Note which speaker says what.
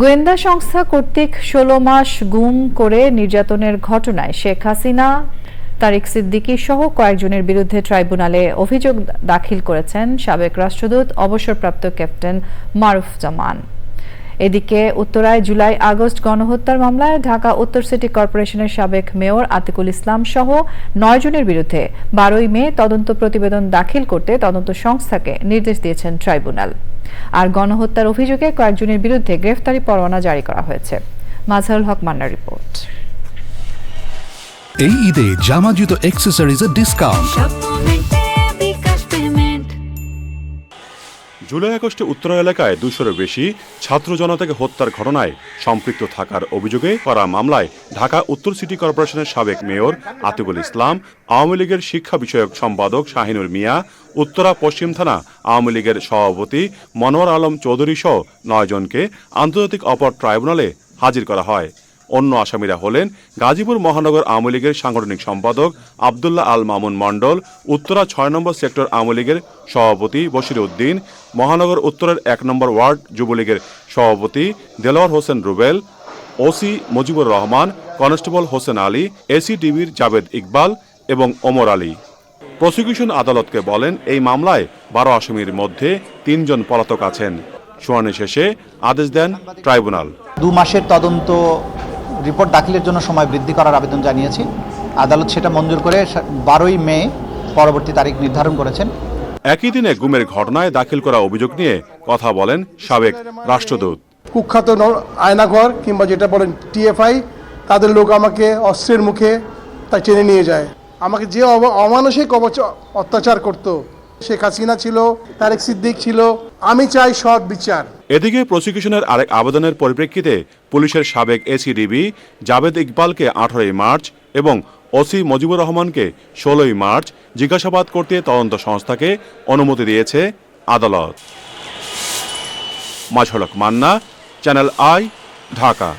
Speaker 1: গোয়েন্দা সংস্থা কর্তৃক ষোলো মাস গুম করে নির্যাতনের ঘটনায় শেখ হাসিনা, তারিক সিদ্দিকী সহ কয়েকজনের বিরুদ্ধে ট্রাইব্যুনালে অভিযোগ দাখিল করেছেন সাবেক রাষ্ট্রদূত, অবসরপ্রাপ্ত ক্যাপ্টেন মারুফ জামান। এদিকে উত্তরায় জুলাই আগস্ট গণহত্যার মামলায় ঢাকা উত্তর সিটি কর্পোরেশনের সাবেক মেয়র আতিকুল ইসলাম সহ নয় জনের বিরুদ্ধে বারোই মে তদন্ত প্রতিবেদন দাখিল করতে তদন্ত সংস্থাকে নির্দেশ দিয়েছেন ট্রাইব্যুনাল। আর গণহত্যার অভিযোগে কয়েকজনের বিরুদ্ধে গ্রেফতারি পরোয়ানা জারি করা হয়েছে। মাজহারুল হক মান্নার রিপোর্ট।
Speaker 2: এই ঈদে জামা জুতো অ্যাক্সেসরিজের ডিসকাউন্ট
Speaker 3: জুলাই আগস্টে উত্তরা এলাকায় দুশোরও বেশি ছাত্র জনতাকে হত্যার ঘটনায় সম্পৃক্ত থাকার অভিযোগে করা মামলায় ঢাকা উত্তর সিটি কর্পোরেশনের সাবেক মেয়র আতিকুল ইসলাম, আওয়ামী লীগের শিক্ষা বিষয়ক সম্পাদক শাহিনুর মিয়া, উত্তরা পশ্চিম থানা আওয়ামী লীগের সভাপতি মনোয়ার আলম চৌধুরী সহ নয় জনকে আন্তর্জাতিক অপর ট্রাইব্যুনালে হাজির করা হয়। অন্য আসামিরা হলেন গাজীপুর মহানগর আওয়ামী লীগের সাংগঠনিক সম্পাদক আবদুল্লাহ আল মামুন মণ্ডল, উত্তরা ছয় নম্বর সেক্টর আওয়ামী লীগের সভাপতি বশির উদ্দিন, মহানগর উত্তরের এক নম্বর ওয়ার্ড যুবলীগের সভাপতি দেলোয়ার হোসেন রুবেল, ওসি মুজিবুর রহমান, কনস্টেবল হোসেন আলী, এসিটিভির জাভেদ ইকবাল এবং ওমর আলী। প্রসিকিউশন আদালতকে বলেন, এই মামলায় বারো আসামির মধ্যে তিনজন পলাতক আছেন। শুনানি শেষে আদেশ দেন ট্রাইব্যুনাল।
Speaker 4: দু মাসের তদন্ত রিপোর্ট দাখিলের জন্য সময় বৃদ্ধি করার আবেদন জানিয়েছি। আদালত সেটা মঞ্জুর করে বারোই মে পরবর্তী তারিখ নির্ধারণ করেছেন।
Speaker 3: একই দিনে গুমের ঘটনায় দাখিল করা অভিযোগ নিয়ে কথা বলেন সাবেক রাষ্ট্রদূত।
Speaker 5: কুখ্যাত আয়নাঘর কিংবা যেটা বলেন টিএফআই তাদের লোক আমাকে অস্ত্রের মুখে তা টেনে নিয়ে যায়। আমাকে যে অমানসিক অত্যাচার করত শেখ হাসিনা ছিল তারেক সিদ্দিক ছিল আমি চাই সৎ বিচার।
Speaker 3: এদিকে প্রসিকিউশনের আরেক আবেদনের পরিপ্রেক্ষিতে পুলিশের সাবেক এসিডিবি জাভেদ ইকবালকে আঠারোই মার্চ এবং ওসি মজিবুর রহমানকে ষোলোই মার্চ জিজ্ঞাসাবাদ করতে তদন্ত সংস্থাকে অনুমতি দিয়েছে আদালত। Majlak Manna, channel I, Dhaka.